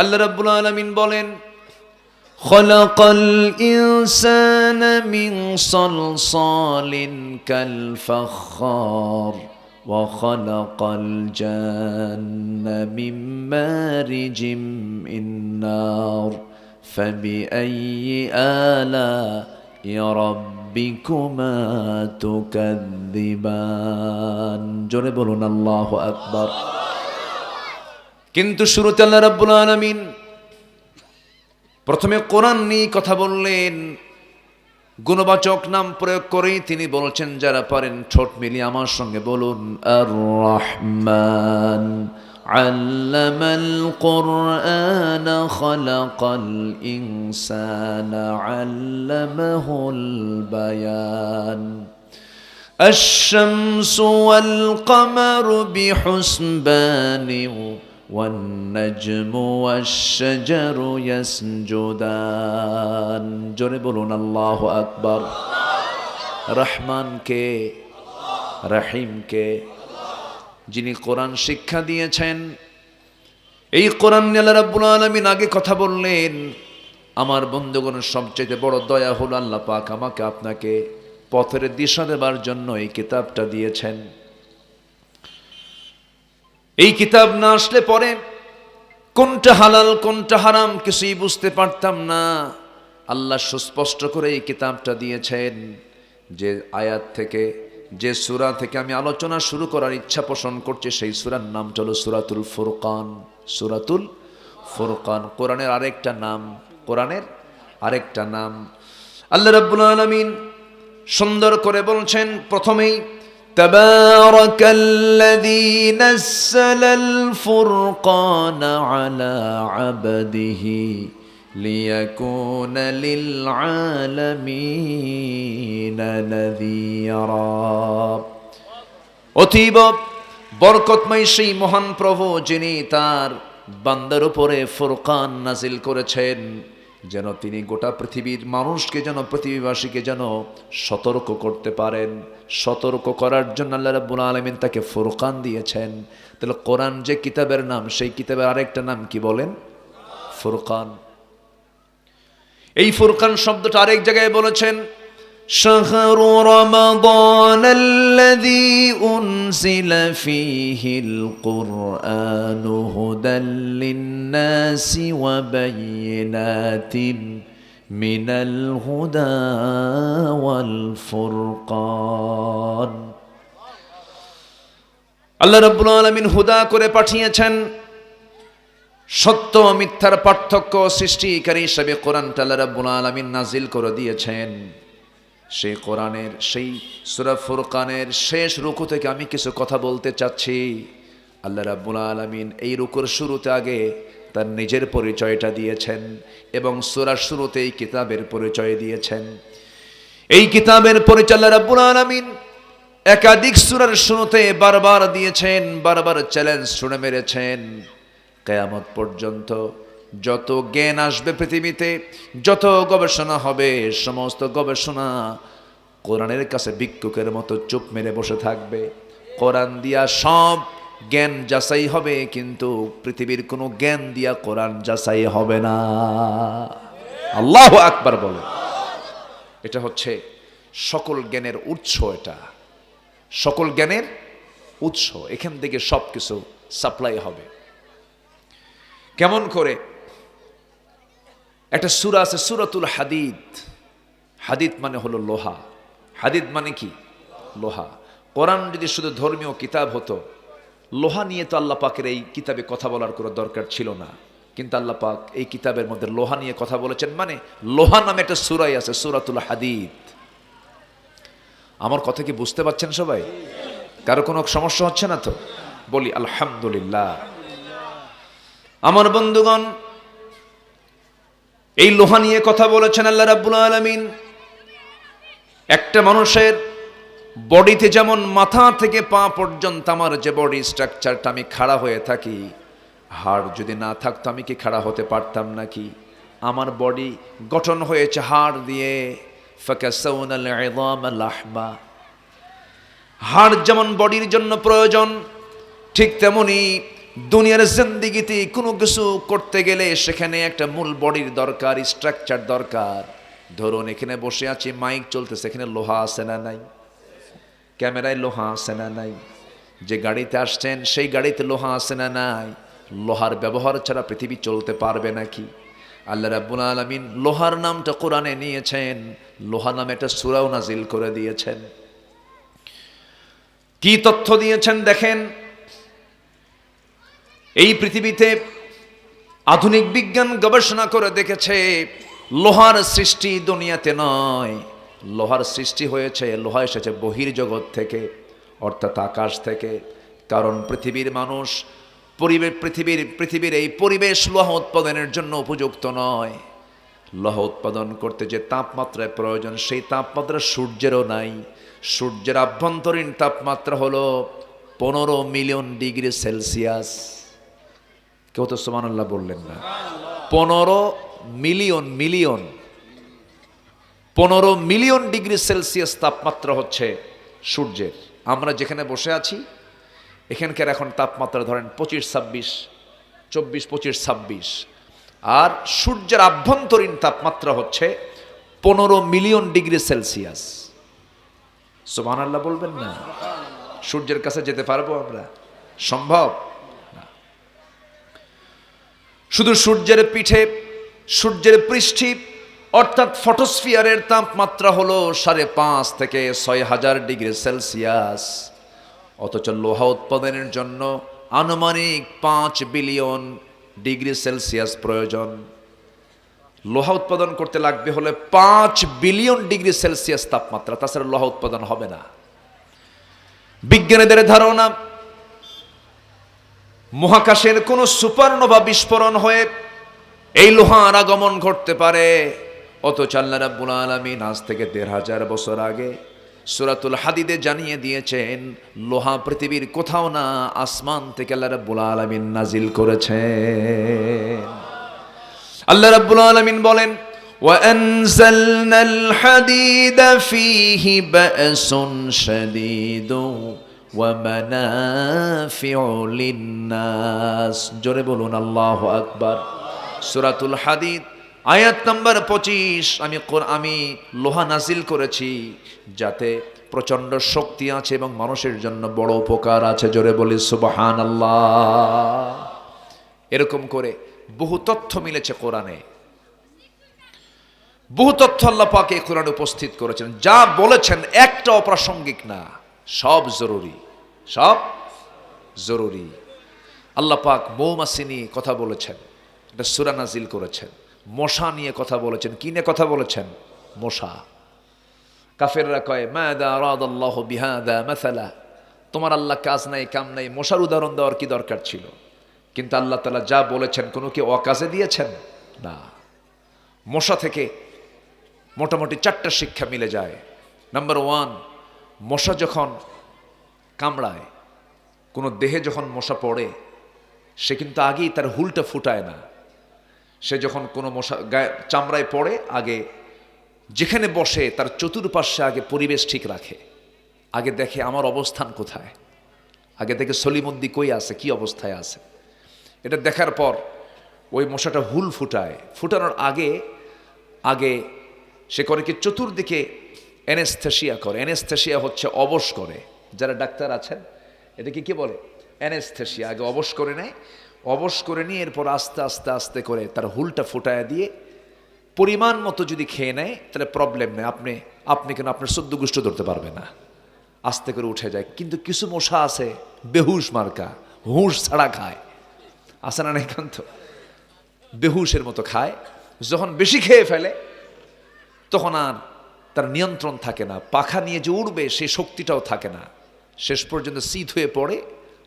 আল্লাহ রাব্বুল আলামিন বলেন خلق الإنسان من صلصال كالفخار وخلق الجن من مارج من نار فبأي آلاء ربكما تكذبان জোরে বলুন আল্লাহু আকবার কিন্তু শুরুতে আল্লাহ রাব্বুল আলামিন প্রথমে কোরআন নিয়ে কথা বললেন গুণবাচক নাম প্রয়োগ করেই তিনি বলছেন যারা পারেন ঠোঁট মিলিয়ে আমার সঙ্গে বলুন আর রহমান علم القرآن خلق الإنسان علمه البيان الشمس والقمر بحسبان والنجم والشجر يسجدان জোরে বলুন আল্লাহ আকবর রহমান কে রহিম কে যিনি কোরআন শিক্ষা দিয়েছেন এই কোরআন নিয়ে আল্লাহ রাব্বুল আলামিন আগে কথা বললেন আমার বন্ধুগণের সবচেয়ে বড় দয়া হলো আল্লাহ পাক আমাকে আপনাকে পথের দিশা দেবার জন্য এই কিতাবটা দিয়েছেন এই কিতাব না আসলে পরে কোনটা হালাল, কোনটা হারাম কিছুই বুঝতে পারতাম না। আল্লাহ সুস্পষ্ট করে এই কিতাবটা দিয়েছেন যে আয়াত থেকে, যে সুরা থেকে আমি আলোচনা শুরু করার ইচ্ছা পোষণ করছি, সেই সুরার নাম হলো সুরাতুল ফুরকান সুরাতুল ফুরকান। কোরআনের আরেকটা নাম, কোরআনের আরেকটা নাম। আল্লাহ রাব্বুল আলামিন সুন্দর করে বলছেন, প্রথমেই تبارك الذي نزل الفرقان على عبده ليكون للعالمين نذيرا অতীব বরকতময় সেই মহান প্রভু যিনি তার বান্দার উপরে ফুরকান নাজিল করেছেন যেন তিনি গোটা পৃথিবীর মানুষকে, যেন পৃথিবীবাসীকে যেন সতর্ক করতে পারেন। সতর্ক করার জন্য আল্লাহ রাব্বুল আলমিন তাকে ফুরকান দিয়েছেন। তাহলে কোরআন যে কিতাবের নাম, সেই কিতাবের আরেকটা নাম কি বলেন? ফুরকান। এই ফুরকান শব্দটা আরেক জায়গায় বলেছেন شهر رمضان الذي أنزل فيه القرآن هدى للناس وبينات من الهدى والفرقان আল্লাহ রাব্বুল আলামিন হুদা করে পাঠিয়েছেন সত্য ও মিথ্যার পার্থক্য সৃষ্টিকারী হিসাবে কোরআন আল্লাহ রাব্বুল আলামিন নাজিল করে দিয়েছেন সেই কোরআনের, সেই সুরা ফুরকানের শেষ রুকু থেকে আমি কিছু কথা বলতে চাচ্ছি। আল্লাহ রাব্বুল আলামিন এই রুকুর শুরুতে আগে তার নিজের পরিচয়টা দিয়েছেন এবং সুরার শুরুতেই কিতাবের পরিচয় দিয়েছেন। এই কিতাবের পরিচয় আল্লাহ রাব্বুল আলামিন একাধিক সুরার শুরুতে বারবার দিয়েছেন, বারবার চ্যালেঞ্জ ছুড়ে মেরেছেন। কেয়ামত পর্যন্ত যত জ্ঞান আসবে পৃথিবীতে, যত গবেষণা হবে, সমস্ত গবেষণা কোরআনের কাছে ভিক্ষুকের মতো চুপ মেরে বসে থাকবে। কোরআন দিয়া সব জ্ঞান যাচাই হবে, কিন্তু পৃথিবীর কোনো জ্ঞান দিয়া কোরআন যাচাই হবে না। আল্লাহ আকবার বলে এটা হচ্ছে সকল জ্ঞানের উৎস এটা। সকল জ্ঞানের উৎস। এখান থেকে সব কিছু সাপ্লাই হবে। কেমন করে? একটা সুরা আছে, সুরাতুল হাদিদ। হাদিদ মানে হলো লোহা। হাদিদ মানে কি? লোহা। কোরআন যদি শুধু ধর্মীয় কিতাব হতো, লোহা নিয়ে তো আল্লাহ পাকের এই কিতাবে কথা বলার কোনো দরকার ছিল না। কিন্তু আল্লাহ পাক এই কিতাবের মধ্যে লোহা নিয়ে কথা বলেছেন মানে লোহা নামে একটা সুরাই আছে, সুরাতুল হাদিদ। আমার কথা কি বুঝতে পারছেন সবাই? কারও কোনো সমস্যা হচ্ছে না তো? বলি, আলহামদুলিল্লাহ। আমার বন্ধুগণ এই লোহা নিয়ে কথা বলেছেন আল্লাহ রাব্বুল আলামিন। একটা মানুষের বডিতে যেমন মাথা থেকে পা পর্যন্ত আমার যে বডি স্ট্রাকচারটা আমি খাড়া হয়ে থাকি, হাড় যদি না থাকতো আমি কি খাড়া হতে পারতাম নাকি? আমার বডি গঠন হয়েছে হাড় দিয়ে। হাড় যেমন বডির জন্য প্রয়োজন, ঠিক তেমনি দুনিয়ার জিন্দিগিতে কোনো কিছু করতে গেলে সেখানে একটা মূল বডির দরকার স্ট্রাকচার দরকার। ধরুন, এখানে বসে আছি মাইক চলতেছে, এখানে লোহা আছে না নাই? ক্যামেরায় লোহা আছে না নাই? যে গাড়িতে আসছেন, সেই গাড়িতে লোহা আছে না নাই? লোহার ব্যবহার ছাড়া পৃথিবী চলতে পারবে নাকি? আল্লাহ রাব্বুল আলামিন লোহার নামটা কোরআনে নিয়েছেন, লোহা নামে একটা সুরাও নাজিল করে দিয়েছেন। কি তথ্য দিয়েছেন দেখেন? এই পৃথিবীতে আধুনিক বিজ্ঞান গবেষণা করে দেখেছে, লোহার সৃষ্টি দুনিয়াতে নয়। লোহার সৃষ্টি হয়েছে, লোহা এসেছে বহির্জগৎ থেকে, অর্থাৎ আকাশ থেকে। কারণ পৃথিবীর মানুষ পরিবেশ পৃথিবীর পৃথিবীর এই পরিবেশ লোহা উৎপাদনের জন্য উপযুক্ত নয়। লোহা উৎপাদন করতে যে তাপমাত্রায় প্রয়োজন, সেই তাপমাত্রা সূর্যেরও নাই। সূর্যের আভ্যন্তরীণ তাপমাত্রা হলো পনেরো মিলিয়ন ডিগ্রি সেলসিয়াস। কেউ তো সোমানুল্লাহ বললেন না। পনেরো মিলিয়ন মিলিয়ন, পনেরো মিলিয়ন ডিগ্রি সেলসিয়াস তাপমাত্রা হচ্ছে সূর্যের। আমরা যেখানে বসে আছি, এখানকার এখন তাপমাত্রা ধরেন পঁচিশ, ছাব্বিশ, চব্বিশ, পঁচিশ, ছাব্বিশ। আর সূর্যের আভ্যন্তরীণ তাপমাত্রা হচ্ছে পনেরো মিলিয়ন ডিগ্রি সেলসিয়াস। সোমান আল্লাহ বলবেন না? সূর্যের কাছে যেতে পারব আমরা? সম্ভব। শুধু সূর্যের পিঠে, সূর্যের পৃষ্ঠে, অর্থাৎ ফটোস্ফিয়ারের তাপমাত্রা হলো সাড়ে পাঁচ থেকে ছয় হাজার ডিগ্রি সেলসিয়াস। অথচ লোহা উৎপাদনের জন্য আনুমানিক পাঁচ বিলিয়ন ডিগ্রি সেলসিয়াস প্রয়োজন। লোহা উৎপাদন করতে লাগবে হলে পাঁচ বিলিয়ন ডিগ্রি সেলসিয়াস তাপমাত্রা, তাছাড়া লোহা উৎপাদন হবে না। বিজ্ঞানীদের ধারণা মহাকাশের কোনো সুপারনোভা বিস্ফোরণ হয়ে এই লোহার আগমন ঘটতে পারে অথচ আল্লাহ রাব্বুল আলামিন আজ থেকে দেড় হাজার বছর আগে সুরাতুল হাদিদে জানিয়ে দিয়েছেন লোহা পৃথিবীর কোথাও না আসমান থেকে আল্লাহ রাব্বুল আলামিন নাজিল করেছেন আল্লাহ রাব্বুল আলামিন বলেন وأنزلنا الحديد فيه بأس شديد লিন্নাস জোরে বলুন, আল্লাহ আকবার। সুরাতুল হাদিদ, আয়াত নম্বর পঁচিশ। আমি আমি লোহা নাজিল করেছি, যাতে প্রচণ্ড শক্তি আছে এবং মানুষের জন্য বড় উপকার আছে। জোরে বলি সুবাহান আল্লাহ এরকম করে বহু তথ্য মিলেছে কোরআনে। বহু তথ্য আল্লাহ পাকে কোরআনে উপস্থিত করেছেন। যা বলেছেন একটা অপ্রাসঙ্গিক না। সব জরুরি সব জরুরি। আল্লাহ পাক মৌমাসি নিয়ে কথা বলেছেন এটা সুরা নাজিল করেছেন, মশা নিয়ে কথা বলেছেন। কি নিয়ে কথা বলেছেন? মশা। কাফেররা কয় মাদা রাদাল্লাহ বিহাদা মাসালা। তোমার আল্লাহ কাজ নাই, কাম নাই, মশার উদাহরণ দেওয়ার কি দরকার ছিল? কিন্তু আল্লাহ তালা যা বলেছেন, কোনো কি অকাজে দিয়েছেন? না। মশা থেকে মোটামুটি চারটা শিক্ষা মিলে যায়। নাম্বার ওয়ান মশা যখন কামড়ায়, কোনো দেহে যখন মশা পড়ে, সে কিন্তু আগেই তার হুলটা ফুটায় না। সে যখন কোনো মশা গায়ে চামড়ায় পড়ে, আগে যেখানে বসে তার চতুর্পাশে আগে পরিবেশ ঠিক রাখে। আগে দেখে আমার অবস্থান কোথায়? আগে দেখে সলিমন্দি কই আছে, কি অবস্থায় আছে? এটা দেখার পর ওই মশাটা হুল ফুটায়। ফুটানোর আগে আগে সে করে কি চতুর্দিকে অ্যানেস্থেশিয়া করে। অ্যানেস্থেশিয়া হচ্ছে অবশ করে। যারা ডাক্তার আছেন এটাকে কি বলে? অ্যানেস্থেশিয়া আগে অবশ করে নেয়। অবশ করে নিয়ে এরপর আস্তে আস্তে আস্তে করে তার হুলটা ফুটায় দিয়ে পরিমাণ মতো যদি খেয়ে নেয়, তাহলে প্রবলেম নেই। আপনি আপনি কেন? আপনার সদ্য গুষ্ট ধরতে পারবে না। আস্তে করে উঠে যায়। কিন্তু কিছু মশা আছে, বেহুশ মার্কা। হুঁশ ছাড়া খায়। আছে না নাই কান্ত বেহুশের মতো খায়। যখন বেশি খেয়ে ফেলে, তখন আর তার নিয়ন্ত্রণ থাকে না, পাখা নিয়ে যে উড়বে সেই শক্তিটাও থাকে না। শেষ পর্যন্ত শীত হয়ে পড়ে,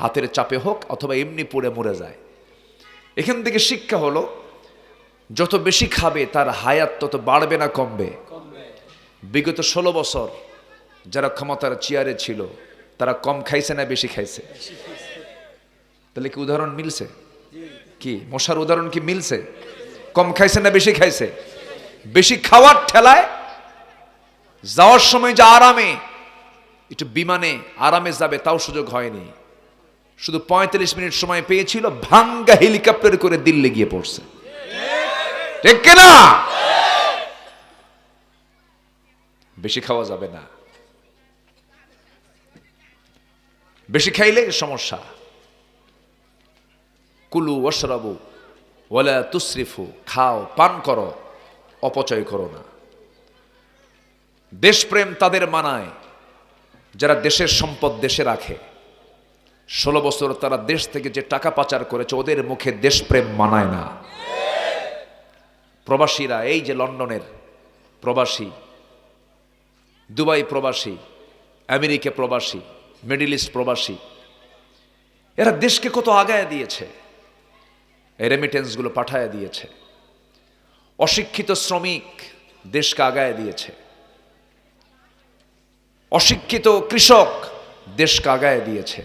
হাতের চাপে হোক অথবা এমনি পড়ে মরে যায়। এখান থেকে শিক্ষা হলো, যত বেশি খাবে তার হায়াত তত বাড়বে না কমবে। বিগত ষোলো বছর যারা ক্ষমতার চেয়ারে ছিল, তারা কম খাইছে না বেশি খাইছে? তাহলে কি উদাহরণ মিলছে? কি, মশার উদাহরণ কি মিলছে? কম খাইছে না বেশি খাইছে? বেশি খাওয়ার ঠেলায় যাওয়ার সময় যে আরামে, একটু বিমানে আরামে যাবে, তাও সুযোগ হয়নি। শুধু পঁয়তাল্লিশ মিনিট সময় পেয়েছিল, ভাঙ্গা হেলিকপ্টার করে দিল্লি গিয়ে পড়ছে। ঠিক কিনা? বেশি খাওয়া যাবে না। বেশি খাইলে সমস্যা। কুলু ওশরাবু ওয়ালা তুসরিফু, খাও, পান করো, অপচয় করো না। দেশপ্রেম তাদের মানায়, যারা দেশের সম্পদ দেশে রাখে। ষোলো বছর তারা দেশ থেকে যে টাকা পাচার করেছে, ওদের মুখে দেশপ্রেম মানায় না। প্রবাসীরা, এই যে লন্ডনের প্রবাসী, দুবাই প্রবাসী, আমেরিকা প্রবাসী, মিডিল ইস্ট প্রবাসী, এরা দেশকে কত আগায় দিয়েছে রেমিটেন্সগুলো পাঠায় দিয়েছে। অশিক্ষিত শ্রমিক দেশকে আগায় দিয়েছে। অশিক্ষিত কৃষক দেশকে আগায় দিয়েছে।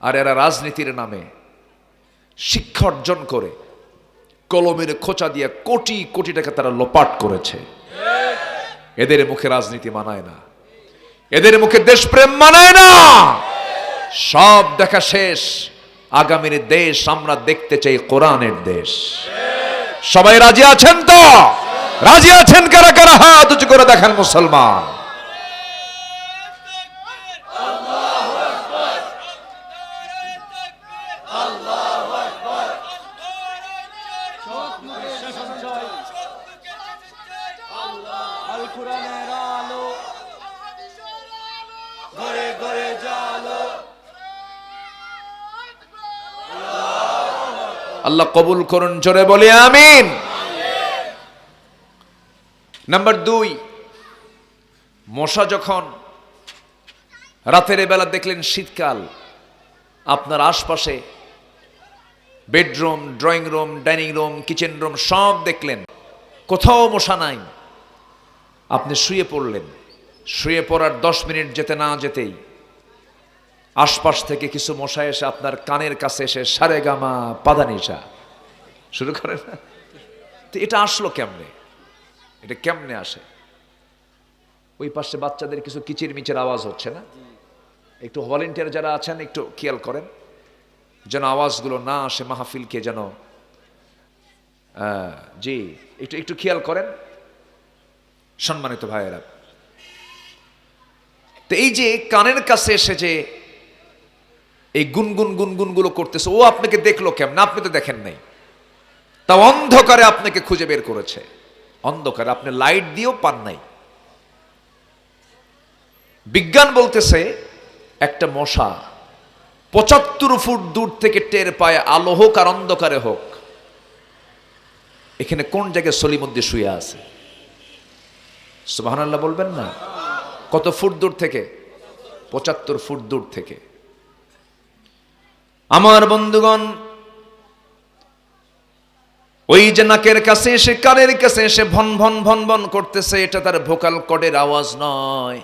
আর এরা রাজনীতির নামে শিক্ষা অর্জন করে কলমের খোঁচা দিয়ে কোটি কোটি টাকা তারা লোপাট করেছে। এদের মুখে রাজনীতি মানায় না। এদের মুখে দেশপ্রেম মানায় না। সব দেখা শেষ। আগামীর দেশ আমরা দেখতে চাই কোরআনের দেশ। সবাই রাজি আছেন তো? রাজি আছেন কারা? কারা হাত উঁচু করে দেখান মুসলমান আল কোরআনের আলো ঘরে ঘরে জালো আল্লাহ কবুল করুন, জোরে বলে আমিন। নাম্বার দুই, মশা যখন রাতের বেলা দেখলেন শীতকাল, আপনার আশপাশে bedroom, drawing room, dining room, kitchen room সব দেখলেন, কোথাও মশা নাই। আপনি শুয়ে পড়লেন, শুয়ে পড়ার দশ মিনিট যেতে না যেতেই আশপাশ থেকে কিছু মশা এসে আপনার কানের কাছে এসে সারে গামা পাদানিসা শুরু করে না? তো এটা আসলো কেমনে? এটা কেমনে আসে? ওই পাশে বাচ্চাদের কিছু কিচির মিচির আওয়াজ হচ্ছে না? একটু ভলেন্টিয়ার যারা আছেন, একটু খেয়াল করেন। যেন আওয়াজগুলো না আসে, মাহফিলকে যেন জি, একটু একটু খেয়াল করেন। সম্মানিত ভাইয়েরা। তো এই যে কানের কাছে এসে যে এই গুনগুন গুনগুনগুলো করতেছে। ও আপনাকে দেখল কেমন? আপনি তো দেখেন নাই। তা অন্ধকারে আপনাকে খুঁজে বের করেছে। অন্ধকারে আপনি লাইট দিয়েও পান নাই। বিজ্ঞান বলতেছে, একটা মশা পঁচাত্তর ফুট দূর থেকে টের পায় আলো হোক আর অন্ধকারে হোক। এখানে কোন জায়গায় সলিমুদ্দি শুয়ে আছে? সুবাহান্লাহ বলবেন না? কত ফুট দূর থেকে? পঁচাত্তর ফুট দূর থেকে। আমার বন্ধুগণ, ওই যে নাকের কাছে এসে কানের কাছে এসে ভন ভন ভন ভন করতেছে, এটা তার ভোকাল কডের আওয়াজ নয়,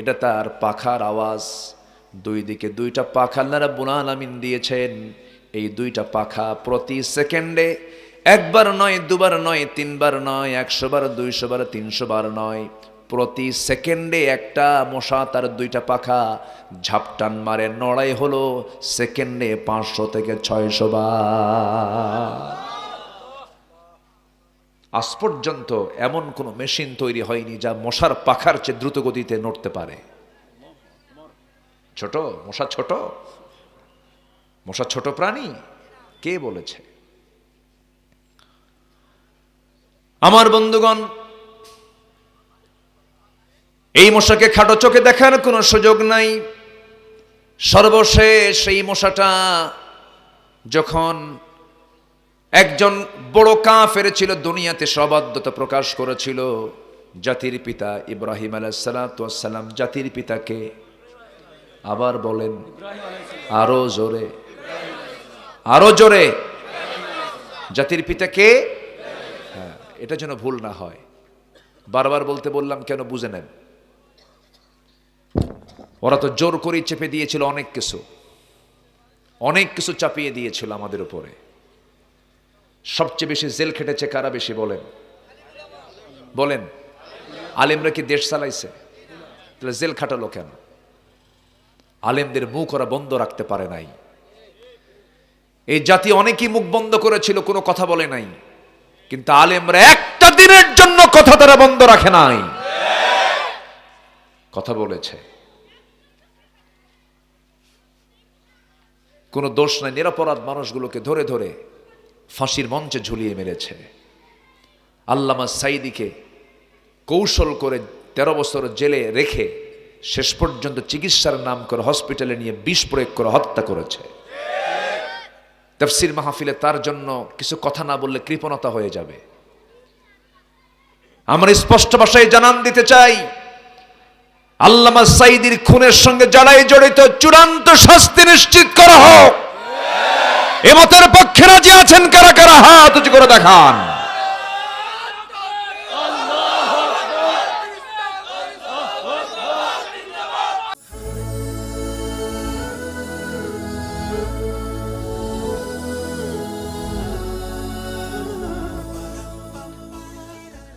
এটা তার পাখার আওয়াজ। দুই দিকে দুইটা পাখা আল্লাহ বুনাল আমিন দিয়েছেন, এই দুইটা পাখা প্রতি সেকেন্ডে একবার নয়, দুবার নয়, তিনবার নয়, একশো বার, দুইশো বার, তিনশো বার নয় প্রতি সেকেন্ডে একটা মশা তার দুইটা পাখা ঝাপটান মারে। নড়াই হলো সেকেন্ডে পাঁচশো থেকে ছয়শো বার। আজ পর্যন্ত এমন কোনো মেশিন তৈরি হয়নি যা মশার পাখার চেয়ে দ্রুত গতিতে নড়তে পারে। ছোট? মশা ছোট? মশা ছোট প্রাণী? কে বলেছে? আমার বন্ধুগণ এই মশাকে খাটো চোখে দেখার কোনো সুযোগ নাই। সর্বশেষ এই মশাটা যখন একজন বড় কাফের ছিল, দুনিয়াতে সবাদ্যতা প্রকাশ করেছিল, জাতির পিতা ইব্রাহিম আলাইসালাম জাতির পিতাকে আবার বলেন, আরও জোরে আরও জোরে। জাতির পিতাকে? হ্যাঁ এটা যেন ভুল না হয়। বারবার বলতে বললাম, কেন বুঝে নেন? ওরা তো জোর করেই চেপে দিয়েছিল অনেক কিছু। অনেক কিছু চাপিয়ে দিয়েছিল আমাদের উপরে। সবচেয়ে বেশি জেল খেটেছে কারা বেশি বলেন? বলেন, আলেমরা কি দেশ চালাইছে? তাহলে জেল খাটালো কেন? আলেমদের মুখ ওরা বন্ধ রাখতে পারে নাই। এই জাতি অনেকেই মুখ বন্ধ করেছিল, কোনো কথা বলে নাই। কিন্তু আলেমরা একটা দিনের জন্য কথা তারা বন্ধ রাখে নাই। কথা বলেছে। কোনো দোষ নাই, নিরাপরাধ মানুষগুলোকে ধরে ধরে ফাঁসির মঞ্চে ঝুলিয়ে মেরেছে। আল্লামা সাইদিকে কৌশল করে তেরো বছর জেলে রেখে শেষ পর্যন্ত চিকিৎসার নাম করে হসপিটালে নিয়ে বিষ প্রয়োগ করে হত্যা করেছে। তফসির মাহফিলে তার জন্য কিছু কথা না বললে কৃপণতা হয়ে যাবে। আমরা স্পষ্ট ভাষায় জানান দিতে চাই আল্লামা সাইদির খুনের সঙ্গে যারাই জড়িত, চূড়ান্ত শাস্তি নিশ্চিত করা হোক। এমতের পক্ষে রাজি আছেন কারা কারা? হাত করে দেখান।